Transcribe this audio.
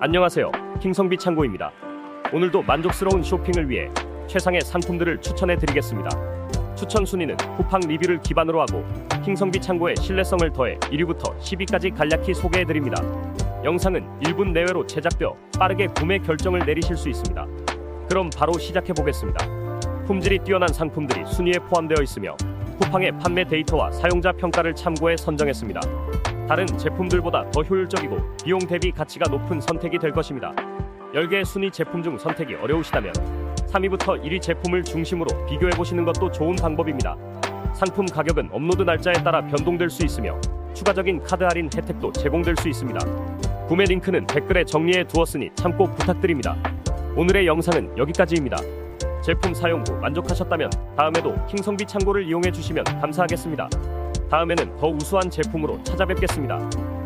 안녕하세요. 킹성비 창고입니다. 오늘도 만족스러운 쇼핑을 위해 최상의 상품들을 추천해 드리겠습니다. 추천 순위는 쿠팡 리뷰를 기반으로 하고 킹성비 창고의 신뢰성을 더해 1위부터 10위까지 간략히 소개해 드립니다. 영상은 1분 내외로 제작되어 빠르게 구매 결정을 내리실 수 있습니다. 그럼 바로 시작해 보겠습니다. 품질이 뛰어난 상품들이 순위에 포함되어 있으며 쿠팡의 판매 데이터와 사용자 평가를 참고해 선정했습니다. 다른 제품들보다 더 효율적이고 비용 대비 가치가 높은 선택이 될 것입니다. 10개의 순위 제품 중 선택이 어려우시다면 3위부터 1위 제품을 중심으로 비교해 보시는 것도 좋은 방법입니다. 상품 가격은 업로드 날짜에 따라 변동될 수 있으며 추가적인 카드 할인 혜택도 제공될 수 있습니다. 구매 링크는 댓글에 정리해 두었으니 참고 부탁드립니다. 오늘의 영상은 여기까지입니다. 제품 사용 후 만족하셨다면 다음에도 킹성비 창고를 이용해 주시면 감사하겠습니다. 다음에는 더 우수한 제품으로 찾아뵙겠습니다.